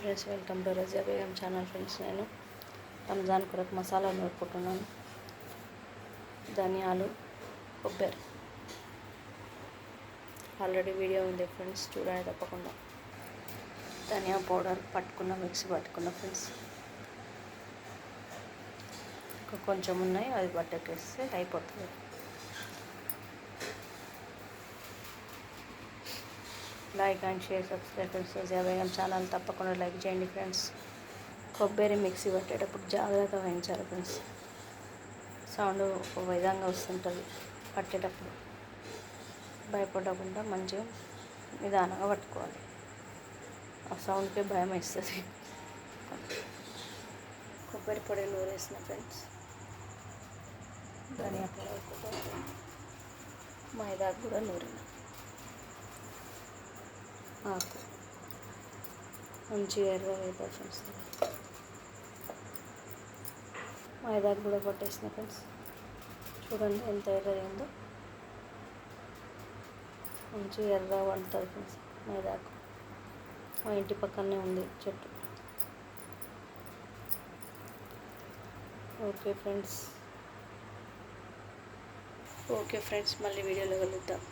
Friends welcome to Raza Begum channel friends నేను. రంజాన్ కొరకు మసాలా నూరుకుంటున్నాను. ధనియాలు కొబ్బరి. ఆల్రెడీ వీడియో ఉంది ఫ్రెండ్స్ చూడండి తప్పకుండా. ధనియా పౌడర్ పట్టుకున్న మిక్సీ పట్టుకున్న ఫ్రెండ్స్. ఇంకా కొంచెం ఉన్నాయి అది బట్టకేస్తే అయిపోతుంది. Like and share subscribe friends Begum channel తప్పకుండా లైక్ చేయండి ఫ్రెండ్స్ కొబ్బరి మిక్సీ పట్టేటప్పుడు జాగ్రత్తగా వహించాలి ఫ్రెండ్స్ సౌండ్ ఒక విధంగా వస్తుంటుంది పట్టేటప్పుడు. భయపడకుండా మంచిగా నిదానంగా పట్టుకోవాలి. ఆ సౌండ్కి భయం వేస్తుంది. కొబ్బరి పొడి నూరేసిన ఫ్రెండ్స్ ధనియా అక్కడ కొబ్బరి పొడి. కూడా నూరిన ఆకు మంచిగా ఎర్ర అవుతుంది ఫ్రెండ్స్. మైదాకు కూడా పట్టేసిన ఫ్రెండ్స్. చూడండి ఎంత ఎర్రయిందో మంచిగా ఎర్ర వండుతుంది ఫ్రెండ్స్ మైదాకు మా ఇంటి పక్కనే ఉంది చెట్టు. Okay friends. ఓకే ఫ్రెండ్స్ మళ్ళీ వీడియోలో కలుద్దాం.